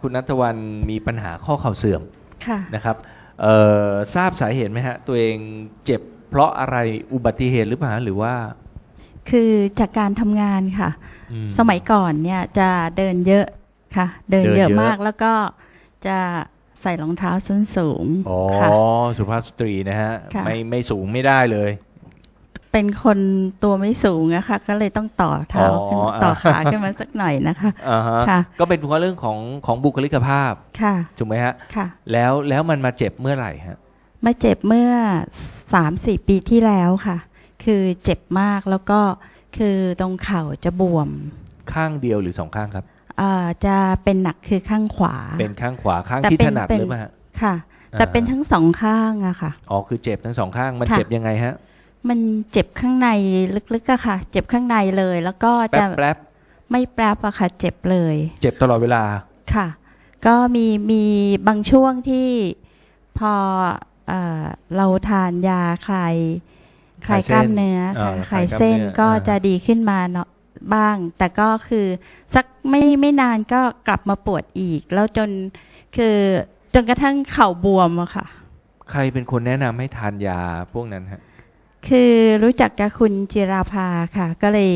คุณนัทวันมีปัญหาข้อเข่าเสื่อมค่ะนะครับเอ่อทราบสาเหตุไหมฮะ ตัวเองเจ็บเพราะอะไรอุบัติเหตุหรือเปล่าหรือว่า คือจากการทำงานค่ะอืสมัยก่อนเนี่ยจะเดินเยอะค่ะ เดินเดินเยอะเยอะมากแล้วก็จะใส่รองเท้าส้นสูง อ๋อค่ะสุภาพสตรีนะฮะค่ะไม่ไม่สูงไม่ได้เลย เป็นคนตัวไม่สูงอะค่ะ ก็เลยต้องต่อเท้าขึ้นอ๋อ ต่ออ่าขาขึ้นมาสักหน่อยนะคะ อ่าฮะค่ะ ก็เป็นเพราะเรื่องของของบุคลิกภาพค่ะถูกไหมฮะ ค่ะ แล้วแล้วมันมาเจ็บเมื่อไหร่ฮะ มาเจ็บเมื่อสามสี่ปีที่แล้วค่ะ คือเจ็บมากแล้วก็คือตรงเข่าจะบวมข้างเดียวหรือสองข้างครับ เอ่อจะเป็นหนักคือข้างขวา เป็นข้างขวาข้างแต่ที่เป็นถนัดเป็น หรือเปล่าฮะ ค่ะ แต่อ่า เป็นทั้งสองข้างอะค่ะ อ๋อคือเจ็บทั้งสองข้างมันค่ะ เจ็บยังไงฮะ มันเจ็บข้างในลึกๆอะค่ะ เจ็บข้างในเลย แล้วก็แป๊จะบแป๊บไม่แปรบอะค่ะ เจ็บเลย เจ็บตลอดเวลาค่ะ ก็มีมีบางช่วงที่พอเออเราทานยาคลายคลายกล้ามเนื้อค่ะอ่าคลายเส้นคลายกล้ามเนื้อก็อ่าจะดีขึ้นมาเนาะบ้าง แต่ก็คือสักไม่ไม่นานก็กลับมาปวดอีก แล้วจนคือจนกระทั่งเข่าบวมอะค่ะ ใครเป็นคนแนะนำให้ทานยาพวกนั้นฮะ คือรู้จักกับคุณจิราภาค่ะ ก็เลย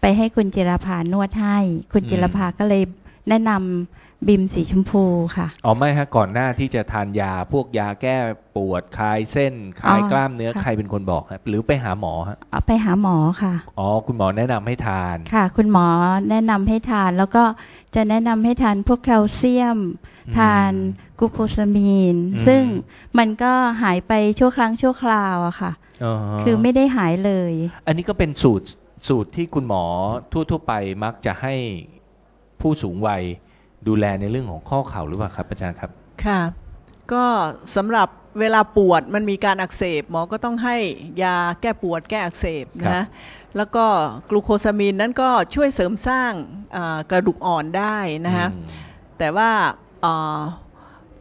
ไปให้คุณจิราภานวดให้ คุณจิราภาก็เลยแนะนำบิมสีชมพูค่ะ อ๋อไม่ฮะก่อนหน้าที่จะทานยาพวกยาแก้ปวดคลายเส้นคลายอ๋อกล้ามเนื้อค่ะ ใครเป็นคนบอกฮะหรือไปหาหมอฮะเอาไปหาหมอค่ะ อ๋อคุณหมอแนะนำให้ทาน ค่ะ คุณหมอแนะนำให้ทาน แล้วก็จะแนะนำให้ทานพวกแคลเซียม อืมทานกลูโคซามีน อืม ซึ่งมันก็หายไปชั่วครั้งชั่วคราวอะค่ะอ๋อ คือไม่ได้หายเลย อันนี้ก็เป็นสูตรสูตรที่คุณหมอทั่ว ๆ ไปมักจะให้ผู้สูงวัยดูแลในเรื่องของข้อเข่าหรือเปล่าครับอาจารย์ครับ ค่ะ ก็สำหรับเวลาปวดมันมีการอักเสบหมอก็ต้องให้ยาแก้ปวดแก้อักเสบครันะบแล้วก็กลูโคซามีนนั้นก็ช่วยเสริมสร้างอ่ากระดูกอ่อนได้นะฮะอืมแต่ว่าอ่า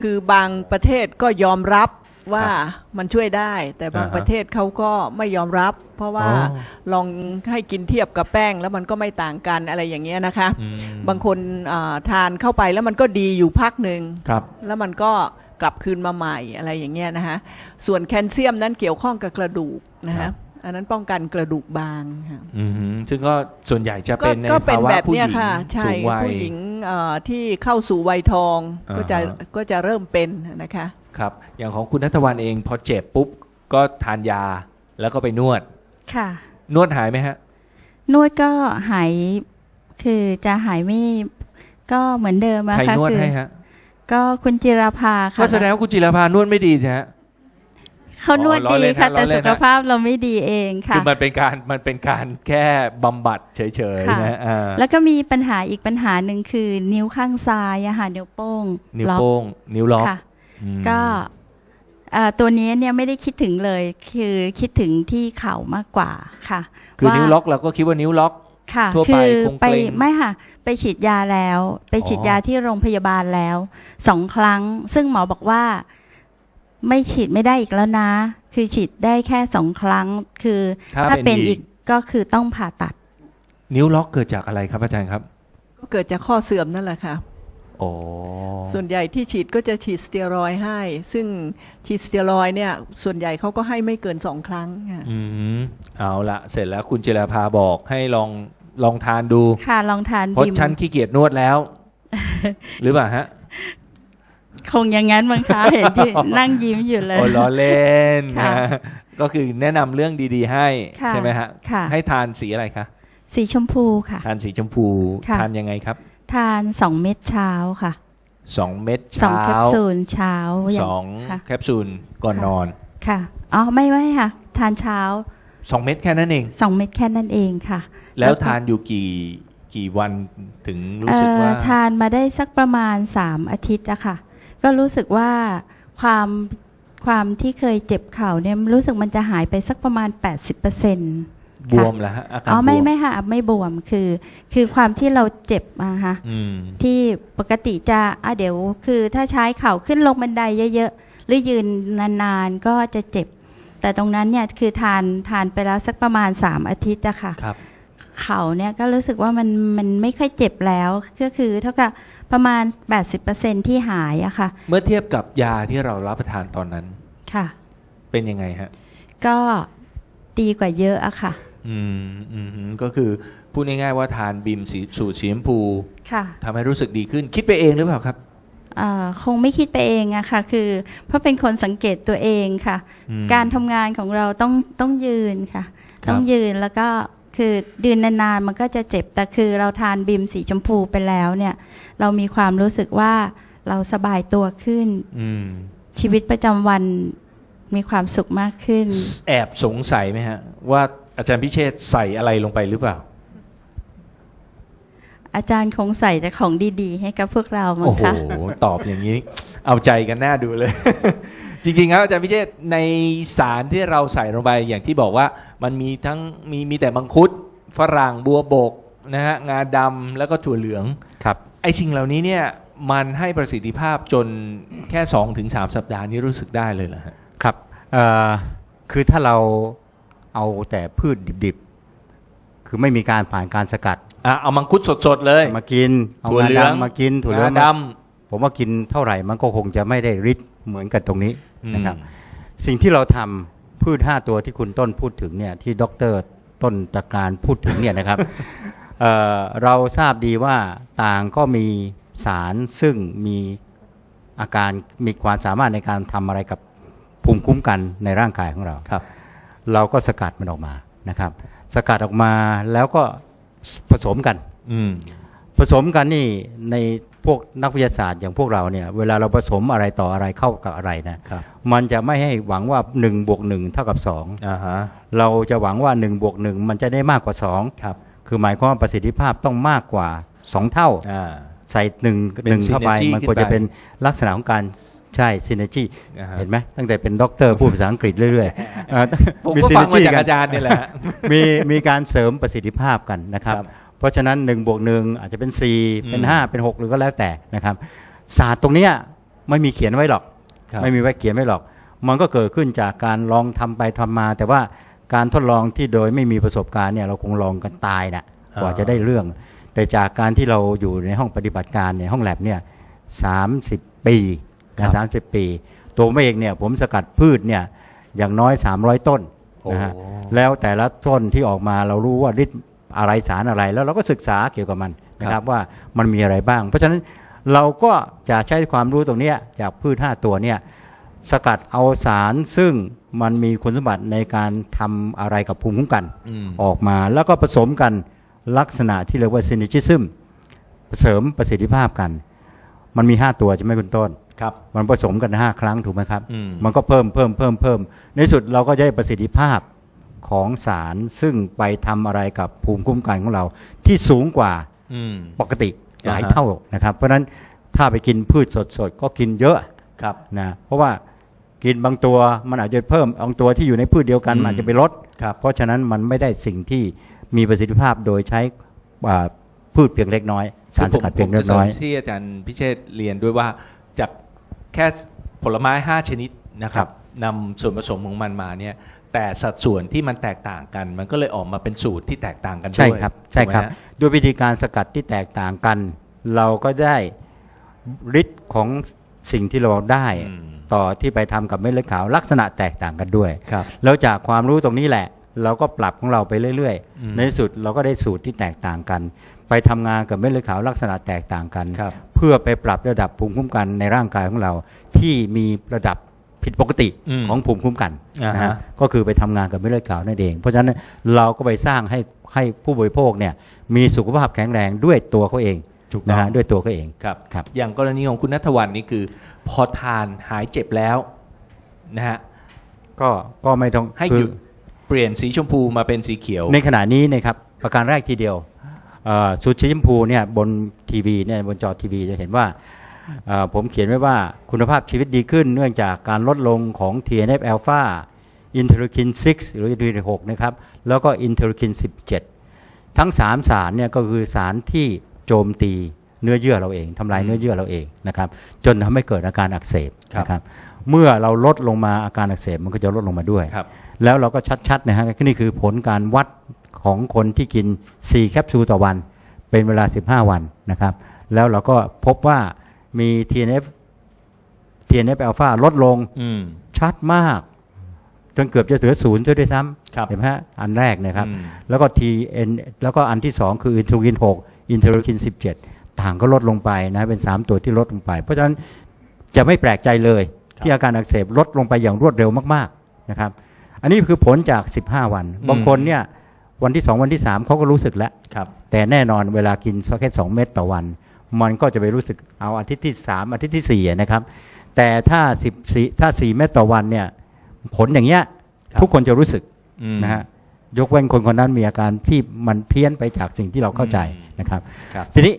คือบางประเทศก็ยอมรับ ว่าครับมันช่วยได้ แต่บางอ่าฮะประเทศเขาก็ไม่ยอมรับ เพราะว่าอ๋อลองให้กินเทียบกับแป้งแล้วมันก็ไม่ต่างกันอะไรอย่างเงี้ยนะคะอืมบางคนอ่าทานเข้าไปแล้วมันก็ดีอยู่พักหนึ่งครับแล้วมันก็กลับคืนมาใหม่อะไรอย่างเงี้ยนะฮะส่วนแคลเซียมนั้นเกี่ยวข้องกับกระดูกนะครัฮะบ อันนั้นป้องกันกระดูกบางค่ะอืมซึ่งก็ส่วนใหญ่จะก็เป็นในก็เป็นภาวะแบบผู้หเนี้ญิยงค่ะ ใช่สูงวัย ผู้หญิงเอ่อที่เข้าสู่วัยทองอ่าก็จะฮะ ก็จะเริ่มเป็นนะคะ ครับ อย่างของคุณนัทวันเองพอเจ็บปุ๊บก็ทานยาแล้วก็ไปนวด ค่ะ นวดหายไหมฮะ นวดก็หายคือจะหายไม่ก็เหมือนเดิมอะใครค่ะนวดคืให้ฮะ ก็คุณจิราภาค่ะก็แสดงว่าคุณจิรพานวดไม่ดีใช่ฮะ เขานวดอ๋อล้อดีเล่นค่ะฮะล้แต่อเล่นสุฮะขภาพเราไม่ดีเองค่ะคือมันเป็นการมันเป็นการแค่บำบัดเฉยค่ะๆนะอ่าแล้วก็มีปัญหาอีกปัญหาหนึ่งคือ นิ้วข้างซ้ายอะค่ะนิ้วโป้ง นิ้วล็อกโป้ง นิ้วล็อกค่ะอืมก็เอ่อตัวนี้เนี่ยไม่ได้คิดถึงเลย คือคิดถึงที่เข่ามากกว่าค่ะ คือว่านิ้วล็อกเราก็คิดว่านิ้วล็อกค่ะทั่วไปคือคงไปเกร็งไม่ค่ะ ไปฉีดยาแล้ว ไปฉีดอ๋อยาที่โรงพยาบาลแล้วสองครั้ง ซึ่งหมอบอกว่า ไม่ฉีดไม่ได้อีกแล้วนะ คือฉีดได้แค่สองครั้ง คือถ้าถ้าเป็เป็นนอีอีก กก็คือต้องผ่าตัด นิ้วล็อกเกิดจากอะไรครับอาจารย์ครับก็เกิดจากข้อเสื่อมนั่นแหละค่ะ โอ้ส่วนใหญ่ที่ฉีดก็จะฉีดสเตียรอยด์ให้ ซึ่งฉีดสเตียรอยด์เนี่ย ส่วนใหญ่เขาก็ให้ไม่เกินสองครั้งค่ะอืมเอาละเสร็จแล้วคุณจิรพาบอกให้ลองลองทานดูค่ะลองทานเพราะบิมฉันขี้เกียจนวดแล้ว หรือเปล่าฮะ คงอย่างนั้นมั้งคะเห็นยืนนั่งยิ้มอยู่เลยโอ้ล้อเล่นค่ะนะก็คือแนะนำเรื่องดีๆ ให้ค่ะใช่ไหมฮะค่ะให้ทานสีอะไรคะสีชมพูค่ะ ทานสีชมพูค่ะทานยังไงครับ ทานสองเม็ดเช้าค่ะสองเม็ดสองเช้าแคปซูลเช้าย่าสองค่ะแคปซูลก่อนค่ะนอนค่ะอ๋อไม่ไม่ค่ะ ทานเช้าสองเม็ดแค่นั้นเองสองเม็ดแค่นั้นเองค่ะ แล้วก็ทานอยู่กี่กี่วันถึงรู้สึกว่าเอ่อทานมาได้สักประมาณสามอาทิตย์อะค่ะ ก็รู้สึกว่าความความที่เคยเจ็บเข่าเนี่ยรู้สึกมันจะหายไปสักประมาณ 80%เบวมแล้วฮะอาการอ๋อบไม่วมไม่ค่ะ ไม่บวมคือ คือความที่เราเจ็บอะค่ะอืมที่ปกติจะอะเดี๋ยว คือถ้าใช้เข่าขึ้นลงบันไดเยอะๆหรือยืนนานๆก็จะเจ็บ แต่ตรงนั้นเนี่ยคือทานทานไปแล้วสักประมาณ3อาทิตย์อะค่ะครับเข่าเนี่ยก็รู้สึกว่ามันมันไม่ค่อยเจ็บแล้ว ก็คือเท่ากับ ประมาณ 80%ที่หายอะค่ะ เมื่อเทียบกับยาที่เรารับประทานตอนนั้น ค่ะ เป็นยังไงฮะ ก็ดีกว่าเยอะอะค่ะ อืมอืมอืมก็คือพูดง่ายๆว่าทานบิมสีสูตรสีชมพูค่ะทำให้รู้สึกดีขึ้น คิดไปเองหรือเปล่าครับเอ่อคงไม่คิดไปเองอะค่ะ คือ เพราะเป็นคนสังเกตตัวเองค่ะอืมการทำงานของเราต้องต้องยืนค่ะครับต้องยืนแล้วก็คือยืนนานๆมันก็จะเจ็บแต่คือเราทานบิมสีชมพูไปแล้วเนี่ย เรามีความรู้สึกว่าเราสบายตัวขึ้น อืม ชีวิตประจำวันมีความสุขมากขึ้น แอบสงสัยไหมฮะ ว่าอาจารย์พิเชษฐ์ใส่อะไรลงไปหรือเปล่า อาจารย์คงใส่แต่ของดีๆ ให้กับพวกเรามั้โอ้งโห คะ ตอบอย่างนี้ เอาใจกันหน้าดูเลย จริงๆครับอาจารย์พิเชษฐ์ในสารที่เราใส่ลงไปอย่างที่บอกว่ามันมีทั้งมีมีแต่มังคุดฝรั่งบัวบกนะฮะงาดำแล้วก็ถั่วเหลือง ครับ ไอ้สิ่งเหล่านี้เนี่ยมันให้ประสิทธิภาพจนแค่2อถึงสสัปดาห์นี้รู้สึกได้เลยเหรอฮะครับเอ่อคือถ้าเราเอาแต่พืชดิบๆ คือไม่มีการผ่านการสกัดอะเอามังคุดสดๆ เลย มากินเอาถั่วงาเหลืองดำมากินถั่วเหลืองงาดผมว่ากินเท่าไหร่มันก็คงจะไม่ได้ฤทธิ์เหมือนกับตรงนี้อืมนะครับ สิ่งที่เราทำพืช5ตัวที่คุณต้นพูดถึงเนี่ยที่ดรต้นตะการพูดถึงเนี่ยนะครับ เอ่อเราทราบดีว่าต่างก็มีสารซึ่งมีอาการมีความสามารถในการทำอะไรกับภูมิคุ้มกันในร่างกายของเราครับเราก็สกัดมันออกมานะครับ สกัดออกมาแล้วก็ผสมกันอืมผสมกันนี่ในพวกนักวิทยาศาสตร์อย่างพวกเราเนี่ย เวลาเราผสมอะไรต่ออะไรเข้ากับอะไรนะครับมันจะไม่ให้หวังว่า1บวก1เท่ากับอ่าฮะ2เราจะหวังว่า1บวก1มันจะได้มากกว่าครับ2 คือหมายความว่าประสิทธิภาพต้องมากกว่า 2 เท่า อ่า ใส่หนึ่งเป็นหนึ่งเข้าไป synergy มันควรขึ้นจะไปเป็นลักษณะของการใช่ซินเนจีอ่าฮะ เห็นไหมตั้งแต่เป็นด็อกเตอร์พูดภาษาอังกฤษเรื่อยๆเอ่อผมมีก็ฟังมา synergy จากกันอาจารย์นี่แหละฮะมีมีการเสริมประสิทธิภาพกันนะครับ ครับเพราะฉะนั้น1บวกหนึ่งอาจจะเป็น 4 เป็นอืม5เป็น 6 หรือก็แล้วแต่นะครับ ศาสตร์ตรงเนี้ยไม่มีเขียนไว้หรอก ครับ ไม่มีไว้เขียนไว้หรอก มันก็เกิดขึ้นจากการลองทำไปทำมา แต่ว่า การทดลองที่โดยไม่มีประสบการณ์เนี่ยเราคงลองกันตายนะกว่าจะได้เรื่อง แต่จากการที่เราอยู่ในห้องปฏิบัติการในห้องแลบเนี่ยสามสิบปีครันะบสามสิบปี ตัวผมเองเนี่ยผมสกัดพืชเนี่ยอย่างน้อย 300 ต้นนะฮะโอ้แล้วแต่ละต้นที่ออกมาเรารู้ว่าฤทธิ์อะไรสารอะไร แล้วเราก็ศึกษาเกี่ยวกับมันนะครับว่ามันมีอะไรบ้าง เพราะฉะนั้นเราก็จะใช้ความรู้ตรงเนี้ยจากพืช 5 ตัวเนี่ย สกัดเอาสารซึ่งมันมีคุณสมบัติในการทำอะไรกับภูมิคุ้มกันอืม ออกมาแล้วก็ผสมกันลักษณะที่เรียกว่า synergism เสริมประสิทธิภาพกัน มันมี 5 ตัวใช่ไหมคุณต้น ครับ มันผสมกัน 5 ครั้งถูกไหมครับอืมมันก็เพิ่มเพิ่มเพิ่มเพิ่ม ในสุดเราก็จะได้ประสิทธิภาพของสารซึ่งไปทำอะไรกับภูมิคุ้มกันของเรา ที่สูงกว่า อืม ปกติหลายอ่าฮะ เท่านะครับ เพราะฉะนั้นถ้าไปกินพืชสดๆ ก็กินเยอะ ครับนะเพราะว่ากินบางตัวมันอาจจะเพิ่มบางตัวที่อยู่ในพืชเดียวกันอืม มันอาจจะไปลด ครับ เพราะฉะนั้นมันไม่ได้สิ่งที่มีประสิทธิภาพโดยใช้อ่าพืชเพียงเล็กน้อย สารสกัดเพียงเล็กน้อย ผมจะสริมที่อาจารย์พิเชษฐ์เรียนด้วยว่าจากแค่ผลไม้ 5 ชนิดนะครับนำส่วนผสมของมันมาเนี่ยแต่สัดส่วนที่มันแตกต่างกัน มันก็เลยออกมาเป็นสูตรที่แตกต่างกันด้วยใช่ครับใช่ครับ ถูกไหมฮะ ด้วยวิธีการสกัดที่แตกต่างกัน เราก็ได้ฤทธิ์ของ สิ่งที่เราได้อืมต่อที่ไปทำกับเม็ดเลือดขาวลักษณะแตกต่างกันด้วยครับแล้วจากความรู้ตรงนี้แหละ เราก็ปรับของเราไปเรื่อยอืมๆในที่สุดเราก็ได้สูตรที่แตกต่างกัน ไปทำงานกับเม็ดเลือดขาวลักษณะแตกต่างกันครับเพื่อไปปรับระดับภูมิคุ้มกันในร่างกายของเรา ที่มีระดับผิดปกติอืมของภูมิคุ้มกันอ่าฮะนะฮะก็คือไปทำงานกับเม็ดเลือดขาวนั่นเอง เพราะฉะนั้นเราก็ไปสร้างให้ให้ผู้บริโภคเนี่ยมีสุขภาพแข็งแรงด้วยตัวเขาเอง ถูกต้องนะฮะด้วยตัวเขาเองครับครับ อย่างกรณีของคุณนัทวันนี่คือ พอทานหายเจ็บแล้วนะฮะก็ก็ไม่ต้องให้คืหยุดเปลี่ยนสีชมพูมาเป็นสีเขียว ในขณะนี้นะครับประการแรกทีเดียวเอ่อสูตรสีชมพูเนี่ยบนทีวีเนี่ยบนจอทีวีจะเห็นว่าเอ่อผมเขียนไว้ว่าคุณภาพชีวิตดีขึ้นเนื่องจากการลดลงของ TNF อ l p h a อินเทอร์คิน 6 หรืออินเทอร์คิน 6 นะครับ แล้วก็อินเทอร์คิน 17 ทั้ง 3 สารเนี่ยก็คือสารที่ โจมตีเนื้อเยื่อเราเองทำลายเนื้อเยื่อเราเองนะครับ จนทำให้เกิดอาการอักเสบครับนะครับ เมื่อเราลดลงมาอาการอักเสบมันก็จะลดลงมาด้วยครับแล้วเราก็ชัดๆนะฮะนี่คือผลการวัดของคนที่กิน 4 แคปซูลต่อวัน เป็นเวลา 15 วันนะครับ แล้วเราก็พบว่ามี TNF TNF อ l ลฟาลดลงอืมชัดมาก จนเกือบจะเหลือศูนย์ด้วยซ้ครับำเห็นไหมฮะอันแรกนะครับอืมแล้วก็ TN แล้วก็อันที่ 2 คืออินเทอร์กิน 6 อินเทอร์กิน 17 ต่างก็ลดลงไปนะเป็น 3 ตัวที่ลดลงไป เพราะฉะนั้นจะไม่แปลกใจเลย ที่อาการอักเสบลดลงไปอย่างรวดเร็วมากๆนะครับ อันนี้คือผลจาก 15 วัน บางคนเนี่ยวันที่ 2 วันที่ 3เขาก็รู้สึกแล้วครับแต่แน่นอนเวลากินแค่2เม็ดต่อวัน มันก็จะไปรู้สึกเอาอาทิตย์ที่ 3 อาทิตย์ที่ 4 นะครับ แต่ถ้า14ถ้า 4 เม็ดต่อวันเนี่ยผลอย่างเงี้ยครับทุกคนจะรู้สึกอืมนะฮะ ยกเว้นคนคนนั้นมีอาการที่มันเพี้ยนไปจากสิ่งที่เราเข้าใจอืมนะครับครับ ทีนี้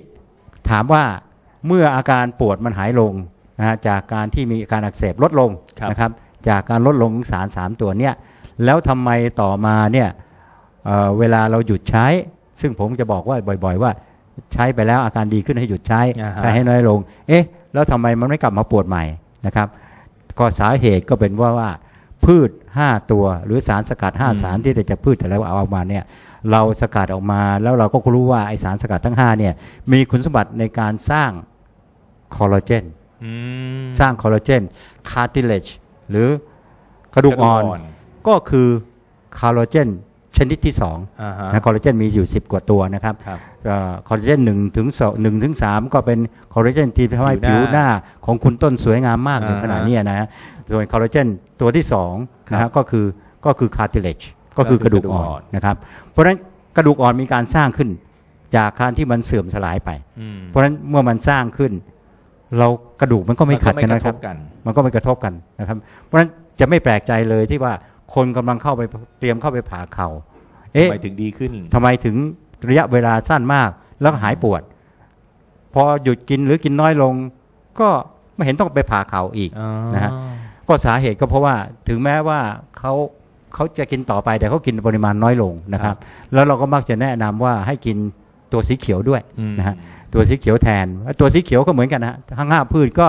ถามว่าเมื่ออาการปวดมันหายลงนะฮะจากการที่มีอาการอักเสบลดลงครับนะครับ จากการลดลงของสารสามตัวเนี่ยแล้วทำไมต่อมาเนี่ยเอ่อเวลาเราหยุดใช้ ซึ่งผมจะบอกว่าบ่อย ๆ ว่าใช้ไปแล้วอาการดีขึ้นให้หยุดใช้อ่าฮะใช้ให้น้อยลง เอ๊ะ แล้วทำไมมันไม่กลับมาปวดใหม่นะครับ ก็สาเหตุก็เป็นว่าว่า พืช 5 ตัว หรือสารสกัดอืม5สารที่แต่จะพืชแต่แล้วเอาออกมาเนี่ยเราสกัดออกมาแล้วเราก็รู้ว่าไอสารสกัดทั้ง 5 เนี่ย มีคุณสมบัติในการสร้างคอลลาเจนอืมสร้างคอลลาเจนคาร์ติเลจหรือกระดูกอ่อน ก็คือคอลลาเจน ชนิดที่2อ่าฮะนะคอลลาเจนมีอยู่ 10 กว่าตัวนะครับครับคอลลาเจนหนึ่งถึงสองหนึ่งถึงสามก็เป็นคอลลาเจนที่ทำให้ผิผิววหหน้าน้าของคุณต้นสวยงามมากในอ่าฮะขณะเนี้ยนะฮะส่วนคอลลาเจนตัวที่สองนะครัฮะบก็คือก็คือคาร์ติเลจก็คือกระดูกอ่อก็คือกระดูกอ่อนนนะครับ เพราะฉะนั้นกระดูกอ่อนมีการสร้างขึ้น จากการที่มันเสื่อมสลายไปอืมเพราะฉะนั้นเมื่อมันสร้างขึ้น เรากระดูกมันก็ไม่ขัดกันมันะกครับทกันมันก็ไม่กระทบกันนะครับ เพราะฉะนั้นจะไม่แปลกใจเลยที่ว่า คนกำลังเข้าไปเตรียมเข้าไปผ่าเข่าทำเอ๊ะไมถึงดีขึ้นทำไมถึงระยะเวลาสั้นมาก แล้วก็หายปวด พอหยุดกินหรือกินน้อยลง ก็ไม่เห็นต้องไปผ่าเข่าอีกนะฮะก็สาเหตุก็เพราะว่าถึงแม้ว่าเขาเขาจะกินต่อไปแต่เขากินปริมาณน้อยลงนะครับ แล้วเราก็มักจะแนะนำว่าให้กินตัวสีเขียวด้วยอืมนะฮะตัวสีเขียวแทน ตัวสีเขียวก็เหมือนกันนะฮะทั้งห้าพืชก็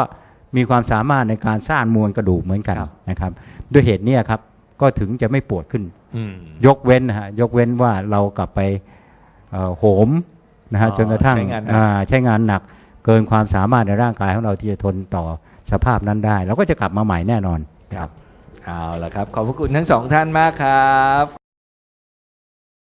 มีความสามารถในการสร้างมวลกระดูกเหมือนกันครับนะครับ ด้วยเหตุเนี้ยครับ ก็ถึงจะไม่ปวดขึ้นอืมยกเว้นนะฮะยกเว้นว่าเรากลับไปเอ่อโหมนะฮะอ๋อจนกระทั่งใช้งานหนักอ่าใช้งานหนักเกินความสามารถในร่างกายของเราที่จะทนต่อสภาพนั้นได้เราก็จะกลับมาใหม่แน่นอนครับเอาละครับ ขอบพระคุณทั้งสองท่านมากครับ